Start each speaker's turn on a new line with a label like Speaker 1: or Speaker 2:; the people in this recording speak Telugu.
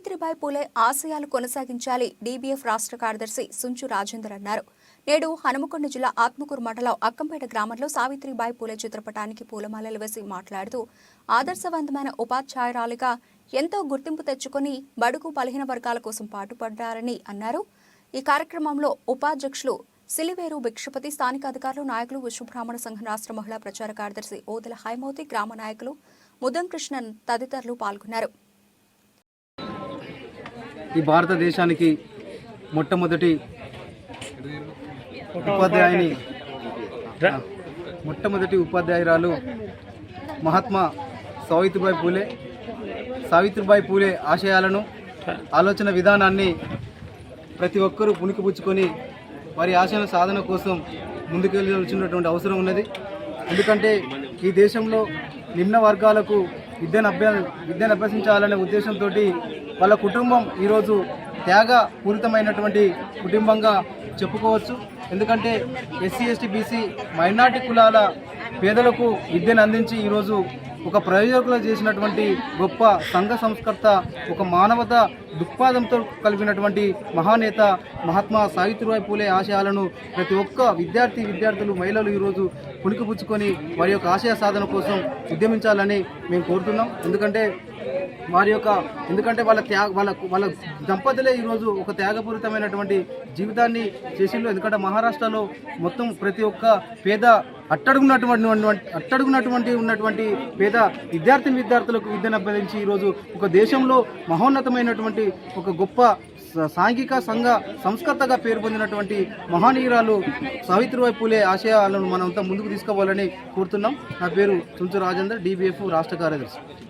Speaker 1: సావిత్రిబాయి పూలే ఆశయాలు కొనసాగించాలి డీబీఎఫ్ రాష్ట్ర కార్యదర్శి సుంచు రాజేందర్ అన్నారు. నేడు హనుమకొండ జిల్లా ఆత్మకూరు మండలం అక్కంపేట గ్రామంలో సావిత్రిబాయి పూలే చిత్రపటానికి పూలమాలలు వేసి మాట్లాడుతూ ఆదర్శవంతమైన ఉపాధ్యాయురాలిగా ఎంతో గుర్తింపు తెచ్చుకుని బడుగు బలహీన వర్గాల కోసం పాటుపడ్డారని అన్నారు. ఈ కార్యక్రమంలో ఉపాధ్యక్షులు సిలివేరు భిక్షపతి స్థానిక అధికారులు నాయకులు విశ్వబ్రాహ్మణ సంఘం రాష్ట్ర మహిళా ప్రచార కార్యదర్శి ఓదల హైమోతి గ్రామ నాయకులు ముదం కృష్ణన్ తదితరులు పాల్గొన్నారు.
Speaker 2: ఈ భారతదేశానికి మొట్టమొదటి ఉపాధ్యాయుని మొట్టమొదటి ఉపాధ్యాయురాలు మహాత్మా సావిత్రిబాయి పూలే. సావిత్రిబాయి పూలే ఆశయాలను ఆలోచన విధానాన్ని ప్రతి ఒక్కరూ పుణికిపుచ్చుకొని వారి ఆశయాల సాధన కోసం ముందుకెళ్ళవలసినటువంటి అవసరం ఉన్నది. ఎందుకంటే ఈ దేశంలో నిమ్న వర్గాలకు విద్యను అభ్య విద్యను అభ్యసించాలనే ఉద్దేశంతో వాళ్ళ కుటుంబం ఈరోజు త్యాగ పూరితమైనటువంటి కుటుంబంగా చెప్పుకోవచ్చు. ఎందుకంటే ఎస్సీ ఎస్టీ బీసీ మైనార్టీ కులాల పేదలకు విద్యను అందించి ఈరోజు ఒక ప్రయోజకులు చేసినటువంటి గొప్ప సంఘ సంస్కర్త ఒక మానవత దృక్పాదంతో కలిగినటువంటి మహానేత మహాత్మా సావిత్రిబాయి పూలే ఆశయాలను ప్రతి ఒక్క విద్యార్థి విద్యార్థులు మహిళలు ఈరోజు పుణికిపుచ్చుకొని వారి యొక్క ఆశయ సాధన కోసం ఉద్యమించాలని మేము కోరుతున్నాం. ఎందుకంటే వారి యొక్క ఎందుకంటే వాళ్ళ త్యాగ వాళ్ళ వాళ్ళ దంపతులే ఈరోజు ఒక త్యాగపూరితమైనటువంటి జీవితాన్ని చేసిండ్రు. ఎందుకంటే మహారాష్ట్రలో మొత్తం ప్రతి ఒక్క పేద అట్టడుగున్నటువంటి అట్టడుగున్నటువంటి ఉన్నటువంటి పేద విద్యార్థిని విద్యార్థులకు విద్యను అభ్యర్థించి ఈరోజు ఒక దేశంలో మహోన్నతమైనటువంటి ఒక గొప్ప స- సాంఘిక సంఘ సంస్కర్తగా పేరు పొందినటువంటి మహానీయురాలు సావిత్రిబాయి పూలే ఆశయాలను మనంతా ముందుకు తీసుకోవాలని కోరుతున్నాం. నా పేరు చుంచు రాజేందర్ డీబీఎఫ్ రాష్ట్ర కార్యదర్శి.